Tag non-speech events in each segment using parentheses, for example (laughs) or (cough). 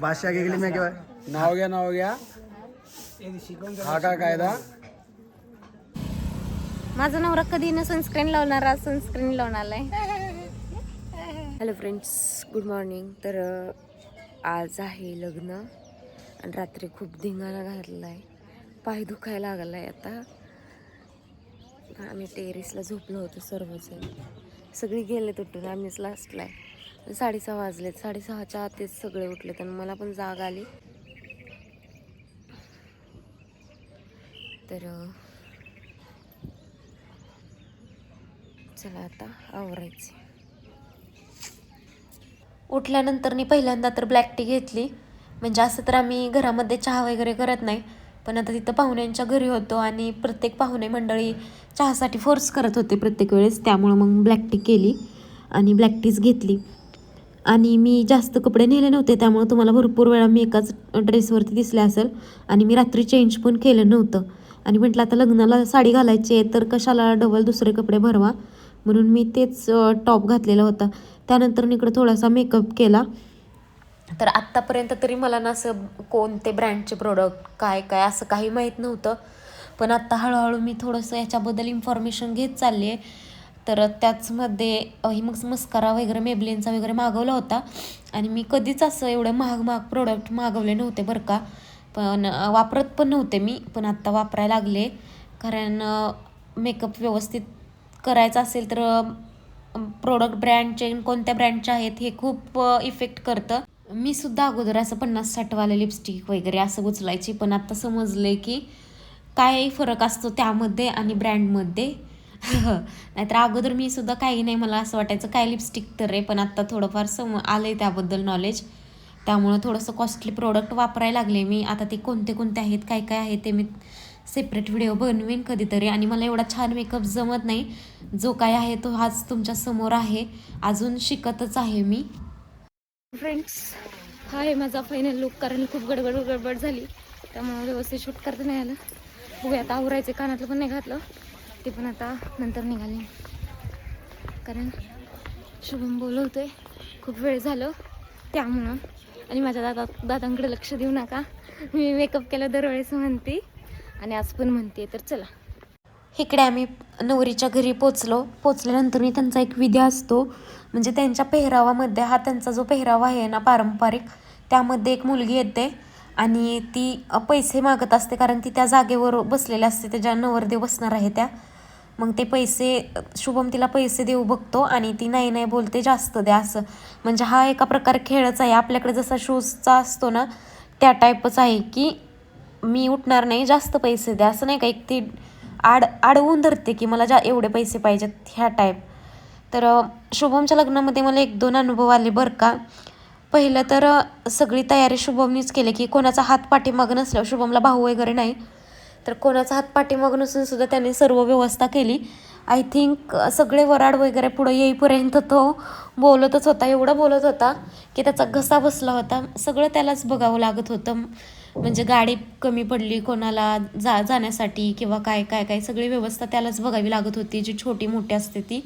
बादशाह गेली मी किंवा नाव घ्या नाव घ्या हा काय कायदा? माझा नवरा कधी न सनस्क्रीन लावणार आज सनस्क्रीन लावून आलाय हॅलो फ्रेंड्स गुड मॉर्निंग तर आज आहे लग्न आणि रात्री खूप धिंगाणा घातला आहे. पाय दुखायला लागला आहे आता. आम्ही टेरेसला झोपलो होतो सर्वजण. सगळी गेले तुटून आम्हीच लास्टला आहे. साडेसहा वाजलेत. साडेसहाच्या आतच सगळे उठलेत आणि मला पण जाग आली. तर चला आता आवरायचे. उठल्यानंतर मी पहिल्यांदा तर ब्लॅक टी घेतली. म्हणजे असं तर आम्ही घरामध्ये चहा वगैरे करत नाही. पण आता तिथं पाहुण्यांच्या घरी होतो आणि प्रत्येक पाहुणे मंडळी चहासाठी फोर्स करत होते प्रत्येक वेळेस. त्यामुळं मग ब्लॅक टी केली आणि ब्लॅक टीच घेतली. आणि मी जास्त कपडे नेले नव्हते त्यामुळं तुम्हाला भरपूर वेळा मी एकाच ड्रेसवरती दिसले असेल. आणि मी रात्री चेंज पण केलं नव्हतं. आणि म्हटलं आता लग्नाला साडी घालायची आहे तर कशाला डबल दुसरे कपडे भरवा? म्हणून मी तेच टॉप घातलेला होता. त्यानंतर मी इकडं थोडासा मेकअप केला. तर आत्तापर्यंत तरी मला ना असं कोणते ब्रँडचे प्रोडक्ट काय काय असं काही माहीत नव्हतं. पण आत्ता हळूहळू मी थोडंसं याच्याबद्दल इन्फॉर्मेशन घेत चालली आहे तर त्याचमध्ये ही मग मस्कारा वगैरे मेबलिनचा वगैरे मागवला होता. आणि मी कधीच असं एवढं महाग महाग प्रोडक्ट मागवले नव्हते बरं का. पण वापरत पण नव्हते मी पण आत्ता वापरायला लागले. कारण मेकअप व्यवस्थित करायचा असेल तर प्रोडक्ट ब्रँडचे कोणत्या ब्रँडचे आहेत हे खूप इफेक्ट करतं. मी सुद्धा अगोदर असं पन्नास साठवाले लिपस्टिक वगैरे असं उचलायची पण आता समजले की काय फरक असतो त्यामध्ये आणि ब्रँडमध्ये (laughs) नाहीतर अगोदर मी सुद्धा काही नाही मला असं वाटायचं काय लिपस्टिक तर आहे पण आत्ता थोडंफार सम आलं आहे त्याबद्दल नॉलेज त्यामुळं थोडंसं कॉस्टली प्रोडक्ट वापरायला लागले मी. आता ते कोणते कोणते आहेत काय काय आहे ते मी सेपरेट व्हिडिओ बनवेन कधीतरी. आणि मला एवढा छान मेकअप जमत नाही. जो काय आहे तो हाच तुमच्यासमोर आहे. अजून शिकतच आहे मी. फ्रेंड्स हा आहे माझा फायनल लुक कारण खूप गडबड गडबड झाली. त्यामुळे व्यवस्थित शूट करता नाही आलं. बघूया आता आवरायचे कानातलं पण नाही घातलं. ते पण आता नंतर निघाले. कारण शुभम बोलवतोय. खूप वेळ झालं. त्यामुळं. आणि माझ्या दादा दादांकडे लक्ष देऊ नका. मी मेकअप केलं दरवेळेस म्हणते. आणि आज पण म्हणते तर चला. इकडे आम्ही नवरीच्या घरी पोचलो. पोचल्यानंतर मी त्यांचा एक विधी असतो. म्हणजे त्यांच्या पेहरावामध्ये हा त्यांचा जो पेहरावा आहे ना पारंपरिक त्यामध्ये एक मुलगी येते आणि ती पैसे मागत असते कारण ती त्या जागेवर बसलेल्या असते. त्याच्या नवरदेव बसणार आहे त्या. मग ते पैसे शुभम तिला पैसे देऊ बघतो आणि ती नाही नाही बोलते जास्त द्या असं. म्हणजे हा एका प्रकारे खेळच आहे. आपल्याकडे जसा शूजचा असतो ना त्या टाईपच आहे की मी उठणार नाही जास्त पैसे द्या असं नाही का? एक ती आड आडवून धरते की मला ज्या एवढे पैसे पाहिजेत ह्या टाईप तर शुभमच्या लग्नामध्ये मला एक दोन अनुभव आले बरं का. पहिलं तर सगळी तयारी शुभमनीच केली की कोणाचा हात पाठीमागं नसल्यावर शुभमला भाऊ वगैरे नाही. तर कोणाचा हात पाठीमागं नसून सुद्धा त्याने सर्व व्यवस्था केली. आय थिंक सगळे वराड वगैरे पुढं येईपर्यंत तो बोलतच होता एवढं बोलत होता की त्याचा घसा बसला होता. सगळं त्यालाच बघावं लागत होतं. म्हणजे गाडी कमी पडली कोणाला जा जाण्यासाठी किंवा काय काय काय सगळी व्यवस्था त्यालाच बघावी लागत होती जी छोटी मोठी असते ती.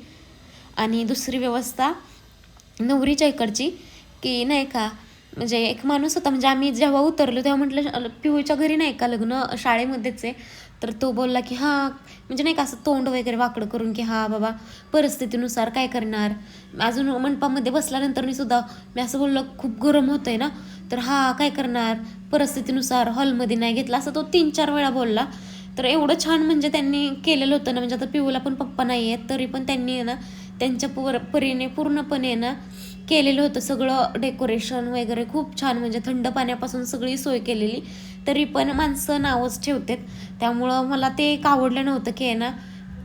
आणि दुसरी व्यवस्था नवरीच्या इकडची की नाही का म्हणजे एक माणूस होता म्हणजे आम्ही जेव्हा उतरलो तेव्हा म्हटलं पिऊच्या घरी नाही का लग्न? शाळेमध्येच आहे. तर तो बोलला की हां म्हणजे नाही का असं तोंड वगैरे वाकडं करून की हां बाबा परिस्थितीनुसार काय करणार? अजून मंडपामध्ये बसल्यानंतर मी सुद्धा मी असं बोललो खूप गरम होतंय ना. तर हा काय करणार? परिस्थितीनुसार हॉलमध्ये नाही घेतला. असं तो तीन चार वेळा बोलला. तर एवढं छान म्हणजे त्यांनी केलेलं होतं ना म्हणजे आता पिऊला पण पप्पा नाही आहेत तरी पण त्यांनी आहे ना त्यांच्या पर परीने पूर्णपणे ना केलेलं होतं सगळं डेकोरेशन वगैरे खूप छान. म्हणजे थंड पाण्यापासून सगळी सोय केलेली. तरी पण माणसं नावच ठेवतात. त्यामुळं मला ते एक आवडलं नव्हतं की आहे ना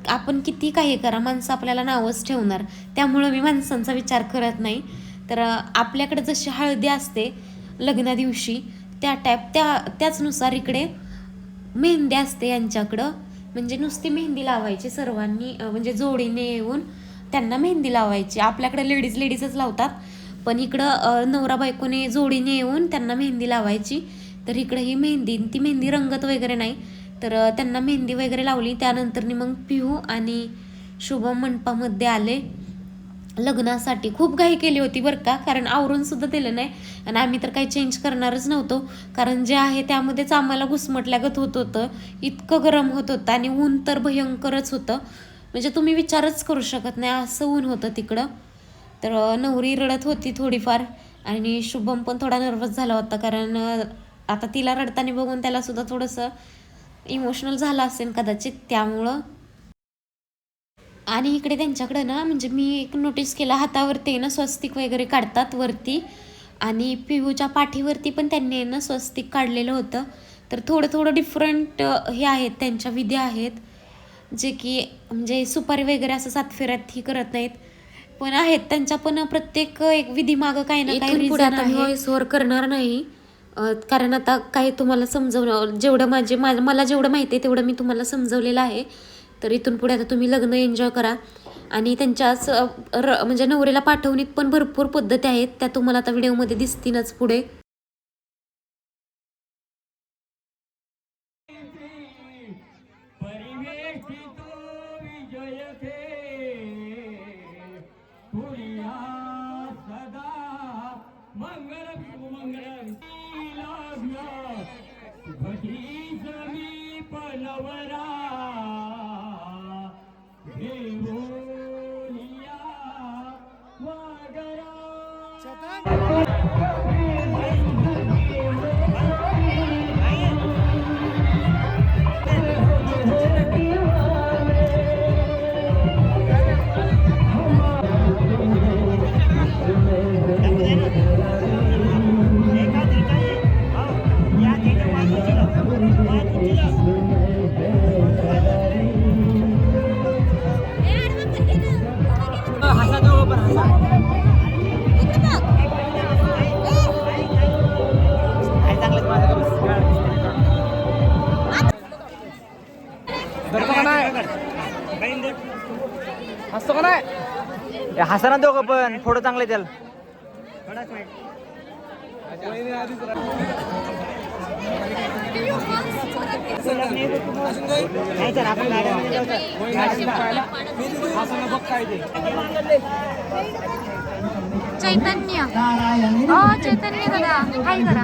आपण किती काही करा माणसं आपल्याला नावच ठेवणार. त्यामुळं मी माणसांचा विचार करत नाही. तर आपल्याकडे जशी हळदी असते लग्ना दिवशी त्या टाईप त्या त्याचनुसार इकडे मेहंदी असते यांच्याकडं. म्हणजे नुसती मेहंदी लावायची सर्वांनी म्हणजे जोडीने येऊन त्यांना मेहंदी लावायची. आपल्याकडे लेडीज लेडीजच लावतात. पण इकडं नवरा बायकोने जोडीने येऊन त्यांना मेहंदी लावायची. तर इकडं ही मेहंदी ती मेहंदी रंगत वगैरे नाही. तर त्यांना मेहंदी वगैरे लावली. त्यानंतरनी मग पिहू आणि शुभम मंडपामध्ये आले. लग्नासाठी खूप घाई केली होती बरं का कारण आवरून सुद्धा दिलं नाही. आणि आम्ही तर काही चेंज करणारच नव्हतो. कारण जे आहे त्यामध्येच आम्हाला घुसमटल्यागत होत होतं. इतकं गरम होत होतं आणि ऊन तर भयंकरच होतं. म्हणजे तुम्ही विचारच करू शकत नाही असं ऊन होतं तिकडं. तर नवरी रडत होती थोडीफार. आणि शुभम पण थोडा नर्वस झाला होता कारण आता तिला रडताना बघून त्याला सुद्धा थोडंसं इमोशनल झालं असेल कदाचित त्यामुळं. आणि इकडे त्यांच्याकडं ना म्हणजे मी एक नोटीस केलं हातावरती ना स्वस्तिक वगैरे काढतात वरती. आणि पिहूच्या पाठीवरती पण त्यांनी ना स्वस्तिक काढलेलं होतं. तर थोडं थोडं डिफरंट हे आहेत त्यांच्या विधी आहेत. जे की म्हणजे सुपारी वगैरे असं सातफेऱ्यात ही करत नाहीत. पण आहेत त्यांच्या पण प्रत्येक एक विधी मागं काही ना काही पुढे reason आता मी आहे. व्हॉइस ओव्हर करणार नाही. कारण आता काही तुम्हाला समजवणं जेवढं माझे मला जेवढं माहिती आहे तेवढं मी तुम्हाला समजवलेलं आहे. तर इथून पुढे आता तुम्ही लग्न एन्जॉय करा. आणि त्यांच्याच र म्हणजे नवरीला पाठवणीत पण भरपूर पद्धती आहेत. त्या तुम्हाला आता व्हिडिओमध्ये दिसतीलच पुढे. असतो का नाही? हसा दोघं पण फोटो चांगले त्याला चैतन्य. हो चैतन्य करा. हाय करा.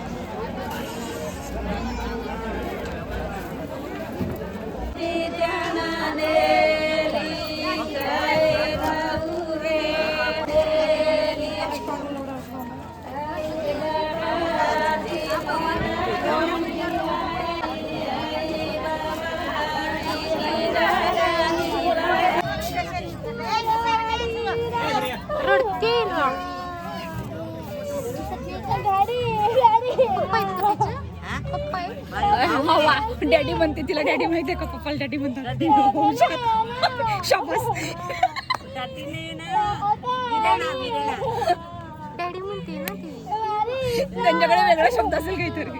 सिद्धर्शम अप्राप्त डॅडी म्हणते तिला डॅडी माहितीये का? पप्पाला डॅडी म्हणतात. शाबास डॅडी म्हणते ना ती. त्यांच्याकडे वेगळा शब्द असेल काहीतरी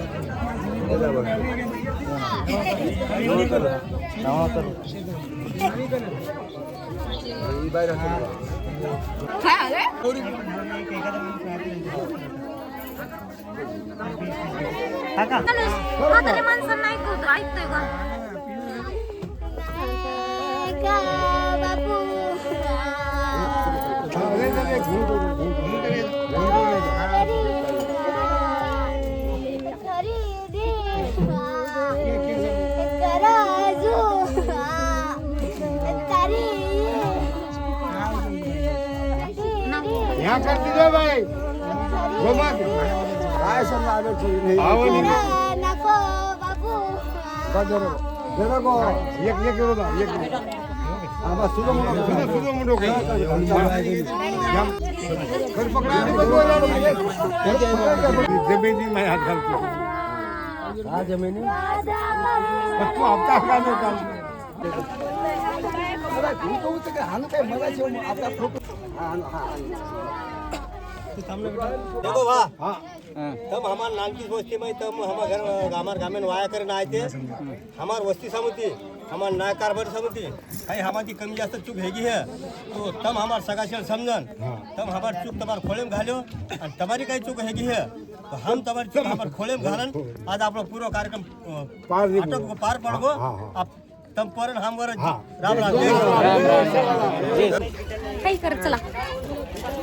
म्हातारी माणसांना ऐकवतो ऐकतोय का कराजू यहाँ कर दीजिए भाई। घुमा काय सर लावे ठीक नहीं आओ नहीं नको बाबू बदर देना को। एक एक करो दा एक आबा हाँ, सुदो मुंडो सुदो सुदो मुंडो कर हाँ। पकड़ा नहीं बगो लानी ज़मीन में हाथ डाल के आ ज़मीन? पक्का हफ़्ता का नहीं काम। तू तो हाल काय मला जेव्हा आपला देखो बा तब हमार नानकी वस्ती में तब हमार घर हमार गामेन वाया करे ना आते हमार वस्ती समिति हमार नाय कारभार समिति काही हमारी कमी जास्त चूक हेगी है। तो तम हमार सगाशेल समझन तम हमार चूक तमार खोलेम घालो आणि तमारी काही चूक हेगी है। तो हम तमारी चूक हमार खोलेम घालन। आज कार्यक्रम अ, पार निघू. आटोप को पार पडगो आप तम परन हमवर राम राम। राम. काही कर चला.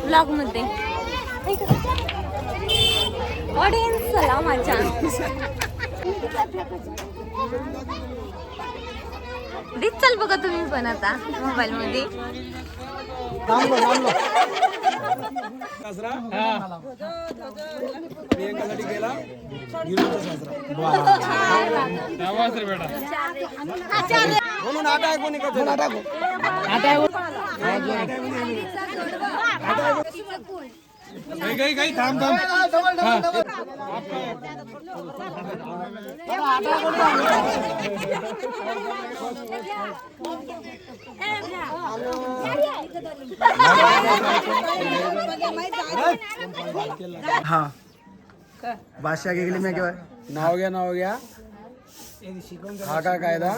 ब्लॉगमध्ये. ऑडियन्स चला माझ्या. चल बघा तुम्ही पण आता मोबाईल मध्ये. म्हणून आटा आहे कोणी का आटा हा। बादशाह गेली मी केव्हा नाव घ्या नाव घ्या हा काय कायदा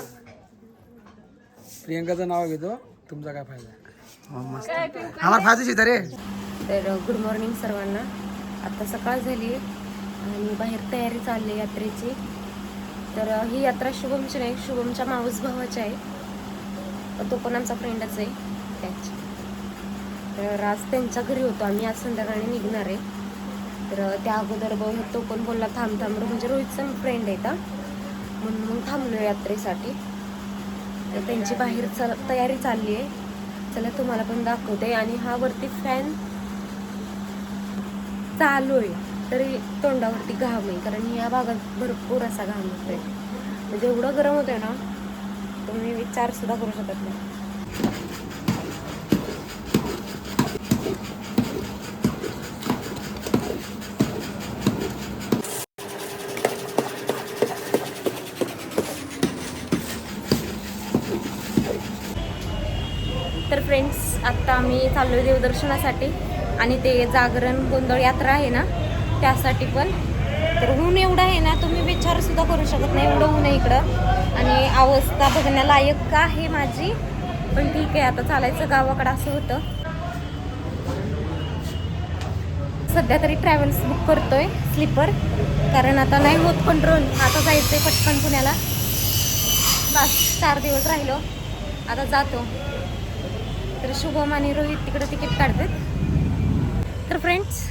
प्रियंकाचं नाव घेतो तुमचा काय फायदा? मस्त। आम्हाला फायदेशीर रे तर गुड मॉर्निंग सर्वांना. आता सकाळ झाली आणि बाहेर तयारी चालली आहे यात्रेची. तर ही यात्रा शुभमची नाही शुभमच्या मावस भावाची आहे. तो पण आमचा फ्रेंडच आहे. त्याची. तर आज त्यांच्या घरी होतो आम्ही. आज संध्याकाळी निघणार आहे. तर त्या अगोदर बघ तो पण बोलला थांब थांब म्हणजे रोहितचा फ्रेंड आहे का? म्हणून मग थांबलो यात्रेसाठी. तर त्यांची बाहेर चल तयारी चालली आहे. चला तुम्हाला पण दाखवते. आणि हा वरती फॅन चालू आहे. तरी तोंडावरती घाम आहे. कारण या भागात भरपूर असा घाम होतोय. म्हणजे एवढं गरम होतंय ना तुम्ही विचार सुद्धा करू शकत नाही. तर फ्रेंड्स आत्ता आम्ही चाललो आहे देवदर्शनासाठी. आणि ते जागरण गोंधळ यात्रा आहे ना त्यासाठी पण. तर ऊन एवढं आहे ना तुम्ही विचार सुद्धा करू शकत नाही एवढं ऊन आहे इकडं. आणि अवस्था बघण्यालायक का आहे माझी. पण ठीक आहे आता चालायचं गावाकडं असं होतं. सध्या तरी ट्रॅव्हल्स बुक करतोय स्लीपर कारण आता नाही होत कंट्रोल आता जायचंय पटकन पुण्याला. बस चार दिवस राहिलो. आता जातो. तर शुभम आणि रोहित तिकडं तिकीट काढतात. फ्रेंड्स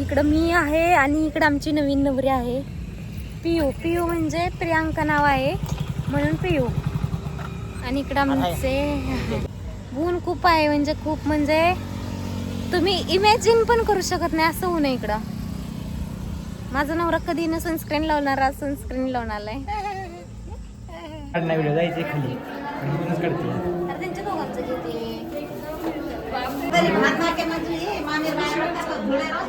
इकडं मी आहे आणि इकडं आमची नवीन नवरी आहे. पियू. पियू म्हणजे प्रियांका नाव आहे. म्हणून पियू. आणि इकडं आमचे ऊन खूप आहे म्हणजे खूप म्हणजे तुम्ही इमॅजिन पण करू शकत नाही असं ऊन आहे इकडं. माझा नवरा कधी न सनस्क्रीन लावणार आज सनस्क्रीन लावणार आहे. Bolero?